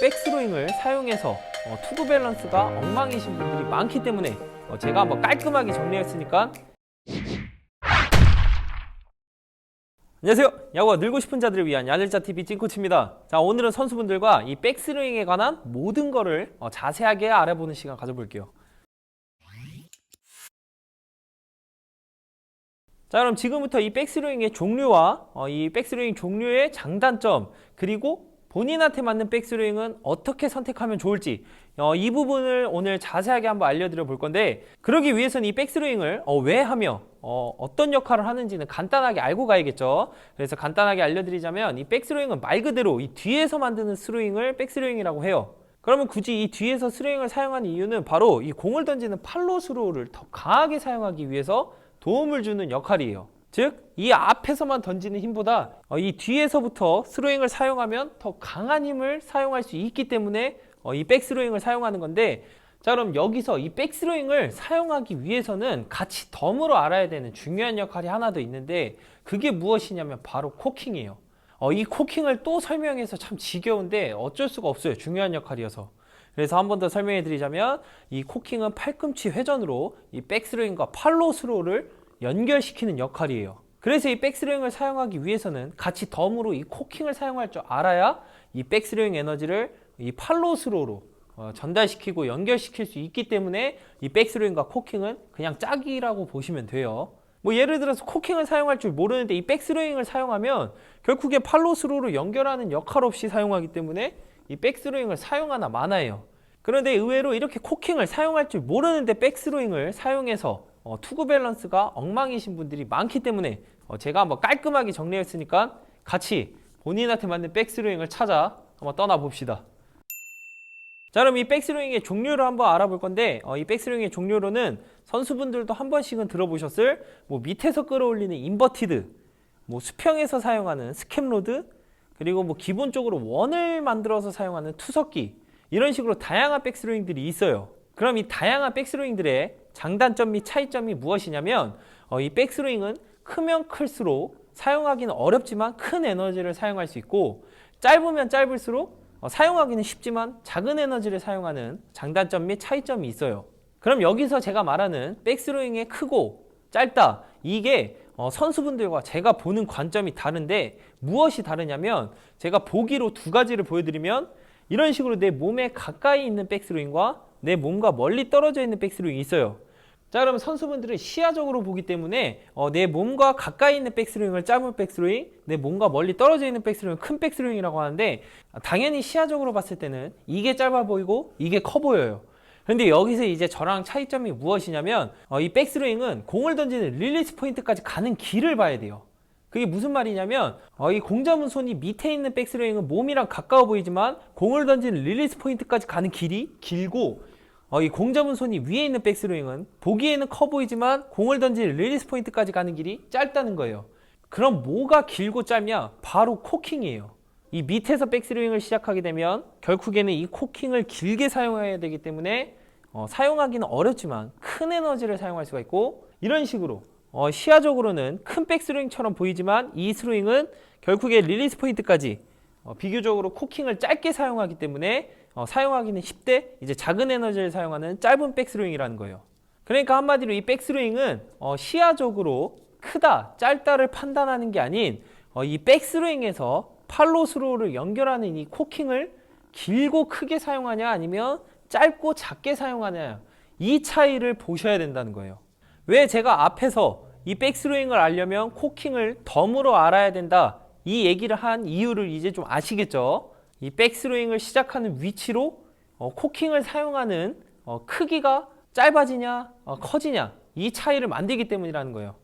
백스로잉을 사용해서 어, 투구 밸런스가 엉망이신 분들이 많기 때문에 어, 제가 한번 깔끔하게 정리했으니까 안녕하세요. 야구가 늘고 싶은 자들을 위한 야들자 TV 찐코치입니다. 자 오늘은 선수분들과 이 백스로잉에 관한 모든 거를 어, 자세하게 알아보는 시간 가져볼게요. 자 그럼 지금부터 이 백스로잉의 종류와 어, 이 백스로잉 종류의 장단점 그리고 본인한테 맞는 백스로잉은 어떻게 선택하면 좋을지 어, 이 부분을 오늘 자세하게 한번 알려드려 볼 건데 그러기 위해서는 이 백스로잉을 어, 왜 하며 어, 떤 역할을 하는지는 간단하게 알고 가야겠죠 그래서 간단하게 알려드리자면 이 백스로잉은 말 그대로 이 뒤에서 만드는 스로잉을 백스로잉이라고 해요 그러면 굳이 이 뒤에서 스로잉을 사용하는 이유는 바로 이 공을 던지는 팔로 스로우를 더 강하게 사용하기 위해서 도움을 주는 역할이에요. 즉, 이 앞에서만 던지는 힘보다 어, 이 뒤에서부터 스로잉을 사용하면 더 강한 힘을 사용할 수 있기 때문에 어, 이 백스로잉을 사용하는 건데 자 그럼 여기서 이 백스로잉을 사용하기 위해서는 같이 덤으로 알아야 되는 중요한 역할이 하나 더 있는데 그게 무엇이냐면 바로 코킹이에요. 어, 이 코킹을 또 설명해서 참 지겨운데 어쩔 수가 없어요. 중요한 역할이어서. 그래서 한 번 더 설명해 드리자면 이 코킹은 팔꿈치 회전으로 이 백스로잉과 팔로 스로우를 연결시키는 역할이에요. 그래서 이 백스로잉을 사용하기 위해서는 같이 덤으로 이 코킹을 사용할 줄 알아야 이 백스로잉 에너지를 이 팔로 스로우로 어, 전달시키고 연결시킬 수 있기 때문에 이 백스로잉과 코킹은 그냥 짝이라고 보시면 돼요. 뭐 예를 들어서 코킹을 사용할 줄 모르는데 이 백스로잉을 사용하면 결국에 팔로 스로우로 연결하는 역할 없이 사용하기 때문에 이 백스로잉을 사용하나 마나예요. 그런데 의외로 이렇게 코킹을 사용할 줄 모르는데 백스로잉을 사용해서 어, 투구 밸런스가 엉망이신 분들이 많기 때문에 어, 제가 한번 깔끔하게 정리했으니까 같이 본인한테 맞는 백스로잉을 찾아 한번 떠나 봅시다. 자 그럼 이 백스로잉의 종류를 한번 알아볼 건데 어, 이 백스로잉의 종류로는 선수분들도 한 번씩은 들어보셨을 뭐 밑에서 끌어올리는 인버티드 뭐 수평에서 사용하는 스캡로드 그리고 뭐 기본적으로 원을 만들어서 사용하는 투석기 이런 식으로 다양한 백스로잉들이 있어요. 그럼 이 다양한 백스로잉들의 장단점 및 차이점이 무엇이냐면 어, 이 백스로잉은 크면 클수록 사용하기는 어렵지만 큰 에너지를 사용할 수 있고 짧으면 짧을수록 어, 사용하기는 쉽지만 작은 에너지를 사용하는 장단점 및 차이점이 있어요. 그럼 여기서 제가 말하는 백스로잉의 크고 짧다 이게 어, 선수분들과 제가 보는 관점이 다른데 무엇이 다르냐면 제가 보기로 두 가지를 보여드리면 이런 식으로 내 몸에 가까이 있는 백스로잉과 내 몸과 멀리 떨어져 있는 백스로잉이 있어요. 자 그러면 선수분들은 시야적으로 보기 때문에 어, 내 몸과 가까이 있는 백스로잉을 짧은 백스로잉, 내 몸과 멀리 떨어져 있는 백스로잉을 큰 백스로잉이라고 하는데 당연히 시야적으로 봤을 때는 이게 짧아 보이고 이게 커 보여요. 근데 여기서 이제 저랑 차이점이 무엇이냐면 어, 이 백스로잉은 공을 던지는 릴리스 포인트까지 가는 길을 봐야 돼요. 그게 무슨 말이냐면 어, 이 공잡은 손이 밑에 있는 백스로잉은 몸이랑 가까워 보이지만 공을 던지는 릴리스 포인트까지 가는 길이 길고 어, 이 공 잡은 손이 위에 있는 백스로잉은 보기에는 커 보이지만 공을 던지는 릴리스 포인트까지 가는 길이 짧다는 거예요. 그럼 뭐가 길고 짧냐? 바로 코킹이에요. 이 밑에서 백스로잉을 시작하게 되면 결국에는 이 코킹을 길게 사용해야 되기 때문에 어, 사용하기는 어렵지만 큰 에너지를 사용할 수가 있고 이런 식으로 어, 시야적으로는 큰 백스로잉처럼 보이지만 이 스로잉은 결국에 릴리스 포인트까지 어, 비교적으로 코킹을 짧게 사용하기 때문에 어, 사용하기는 쉽대 이제 작은 에너지를 사용하는 짧은 백스로잉이라는 거예요. 그러니까 한마디로 이 백스로잉은 어, 시야적으로 크다, 짧다를 판단하는 게 아닌 어, 이 백스로잉에서 팔로 스로우를 연결하는 이 코킹을 길고 크게 사용하냐 아니면 짧고 작게 사용하냐 이 차이를 보셔야 된다는 거예요. 왜 제가 앞에서 이 백스로잉을 알려면 코킹을 덤으로 알아야 된다 이 얘기를 한 이유를 이제 좀 아시겠죠? 이 백스로잉을 시작하는 위치로 어, 코킹을 사용하는 어, 크기가 짧아지냐 어, 커지냐 이 차이를 만들기 때문이라는 거예요.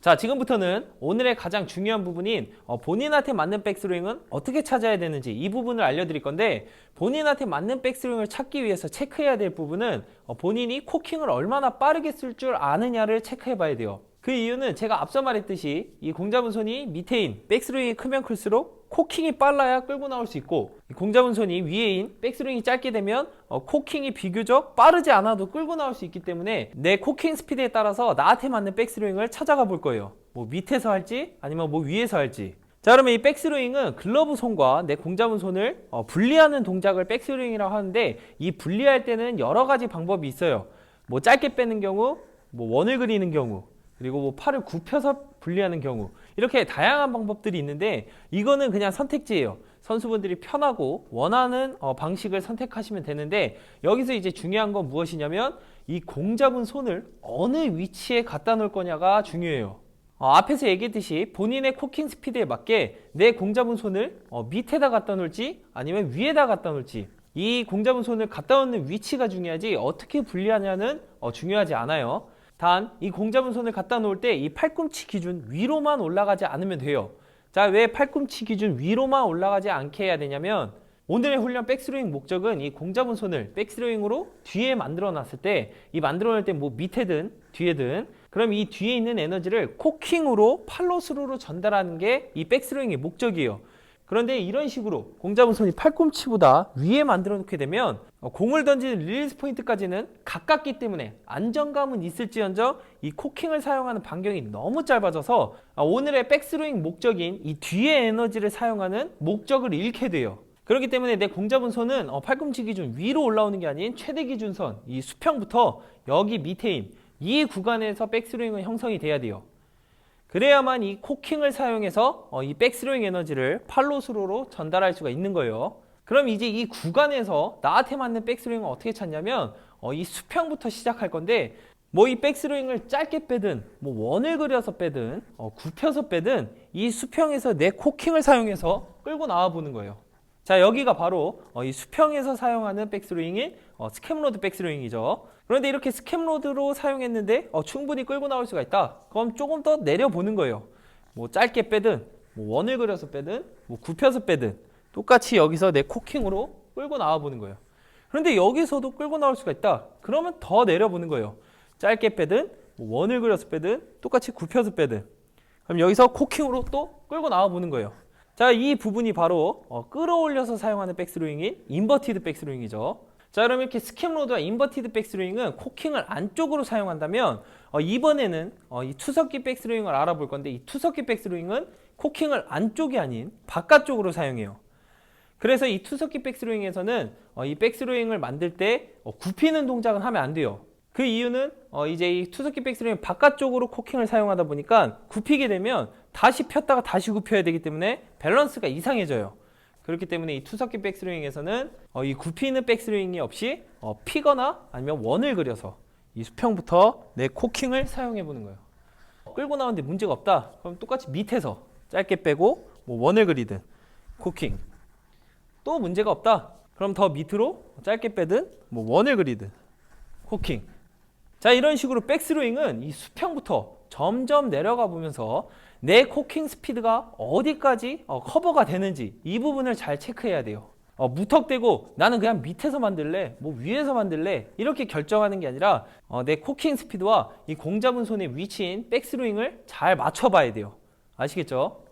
자, 지금부터는 오늘의 가장 중요한 부분인 어, 본인한테 맞는 백스로잉은 어떻게 찾아야 되는지 이 부분을 알려드릴 건데 본인한테 맞는 백스로잉을 찾기 위해서 체크해야 될 부분은 어, 본인이 코킹을 얼마나 빠르게 쓸 줄 아느냐를 체크해 봐야 돼요. 그 이유는 제가 앞서 말했듯이 이 공잡은 손이 밑에 인 백스로잉이 크면 클수록 코킹이 빨라야 끌고 나올 수 있고 이 공잡은 손이 위에인 백스로잉이 짧게 되면 어, 코킹이 비교적 빠르지 않아도 끌고 나올 수 있기 때문에 내 코킹 스피드에 따라서 나한테 맞는 백스로잉을 찾아가 볼 거예요. 뭐 밑에서 할지 아니면 뭐 위에서 할지 자 그러면 이 백스로잉은 글러브 손과 내 공 잡은 손을 어, 분리하는 동작을 백스로잉이라고 하는데 이 분리할 때는 여러 가지 방법이 있어요. 뭐 짧게 빼는 경우, 뭐 원을 그리는 경우, 그리고 뭐 팔을 굽혀서 분리하는 경우 이렇게 다양한 방법들이 있는데 이거는 그냥 선택지예요. 선수분들이 편하고 원하는 어, 방식을 선택하시면 되는데 여기서 이제 중요한 건 무엇이냐면 이 공 잡은 손을 어느 위치에 갖다 놓을 거냐가 중요해요. 어, 앞에서 얘기했듯이 본인의 코킹 스피드에 맞게 내 공 잡은 손을 어, 밑에다 갖다 놓을지 아니면 위에다 갖다 놓을지 이 공 잡은 손을 갖다 놓는 위치가 중요하지 어떻게 분리하냐는 어, 중요하지 않아요. 단 이 공 잡은 손을 갖다 놓을 때 이 팔꿈치 기준 위로만 올라가지 않으면 돼요. 자, 왜 팔꿈치 기준 위로만 올라가지 않게 해야 되냐면 오늘의 훈련 백스로잉 목적은 이 공 잡은 손을 백스로잉으로 뒤에 만들어 놨을 때 이 만들어 놨을 때 뭐 밑에든 뒤에든 그럼 이 뒤에 있는 에너지를 코킹으로 팔로스루로 전달하는 게 이 백스로잉의 목적이에요. 그런데 이런 식으로 공 잡은 손이 팔꿈치보다 위에 만들어 놓게 되면 어, 공을 던지는 릴리스 포인트까지는 가깝기 때문에 안정감은 있을지언정 이 코킹을 사용하는 반경이 너무 짧아져서 아, 오늘의 백스로잉 목적인 이 뒤에 에너지를 사용하는 목적을 잃게 돼요. 그렇기 때문에 내 공 잡은 손은 어, 팔꿈치 기준 위로 올라오는 게 아닌 최대 기준선 이 수평부터 여기 밑에인 이 구간에서 백스로잉은 형성이 돼야 돼요. 그래야만 이 코킹을 사용해서 어, 이 백스로잉 에너지를 팔로스로로 전달할 수가 있는 거예요. 그럼 이제 이 구간에서 나한테 맞는 백스로잉을 어떻게 찾냐면 어, 이 수평부터 시작할 건데 뭐 이 백스로잉을 짧게 빼든 뭐 원을 그려서 빼든 어, 굽혀서 빼든 이 수평에서 내 코킹을 사용해서 끌고 나와 보는 거예요. 자 여기가 바로 어, 이 수평에서 사용하는 백스로잉인 어, 스캠로드 백스로잉이죠. 그런데 이렇게 스캠로드로 사용했는데 어, 충분히 끌고 나올 수가 있다. 그럼 조금 더 내려보는 거예요. 뭐 짧게 빼든 뭐 원을 그려서 빼든 뭐 굽혀서 빼든 똑같이 여기서 내 코킹으로 끌고 나와 보는 거예요. 그런데 여기서도 끌고 나올 수가 있다. 그러면 더 내려보는 거예요. 짧게 빼든 뭐 원을 그려서 빼든 똑같이 굽혀서 빼든 그럼 여기서 코킹으로 또 끌고 나와 보는 거예요. 자, 이 부분이 바로 어, 끌어올려서 사용하는 백스로잉인 인버티드 백스로잉이죠. 자, 그럼 이렇게 스캠로드와 인버티드 백스로잉은 코킹을 안쪽으로 사용한다면 어, 이번에는 어, 이 투석기 백스로잉을 알아볼 건데 이 투석기 백스로잉은 코킹을 안쪽이 아닌 바깥쪽으로 사용해요. 그래서 이 투석기 백스로잉에서는 어, 이 백스로잉을 만들 때 어, 굽히는 동작은 하면 안 돼요. 그 이유는 어, 이제 이 투석기 백스로잉 바깥쪽으로 코킹을 사용하다 보니까 굽히게 되면 다시 폈다가 다시 굽혀야 되기 때문에 밸런스가 이상해져요. 그렇기 때문에 이 투석기 백스로잉에서는 어, 이 굽히는 백스로잉이 없이 어, 피거나 아니면 원을 그려서 이 수평부터 내 코킹을 사용해 보는 거예요. 끌고 나오는데 문제가 없다. 그럼 똑같이 밑에서 짧게 빼고 뭐 원을 그리든 코킹. 또 문제가 없다. 그럼 더 밑으로 짧게 빼든 뭐 원을 그리든 코킹. 자 이런 식으로 백스로잉은 이 수평부터 점점 내려가 보면서 내 코킹 스피드가 어디까지 어, 커버가 되는지 이 부분을 잘 체크해야 돼요. 어, 무턱대고 나는 그냥 밑에서 만들래, 뭐 위에서 만들래 이렇게 결정하는 게 아니라 어, 내 코킹 스피드와 이 공 잡은 손의 위치인 백스로잉을 잘 맞춰봐야 돼요. 아시겠죠?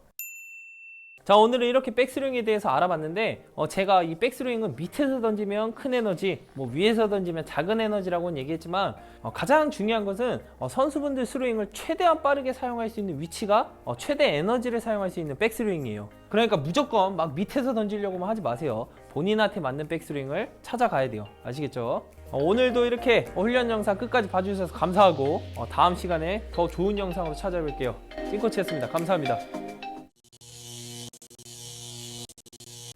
자 오늘은 이렇게 백스윙에 대해서 알아봤는데 어, 제가 이 백스윙은 밑에서 던지면 큰 에너지 뭐 위에서 던지면 작은 에너지라고는 얘기했지만 어, 가장 중요한 것은 어, 선수분들 스로잉을 최대한 빠르게 사용할 수 있는 위치가 어, 최대 에너지를 사용할 수 있는 백스윙이에요. 그러니까 무조건 막 밑에서 던지려고만 하지 마세요. 본인한테 맞는 백스윙을 찾아가야 돼요. 아시겠죠? 어, 오늘도 이렇게 어, 훈련 영상 끝까지 봐주셔서 감사하고 어, 다음 시간에 더 좋은 영상으로 찾아뵐게요. 찐코치였습니다. 감사합니다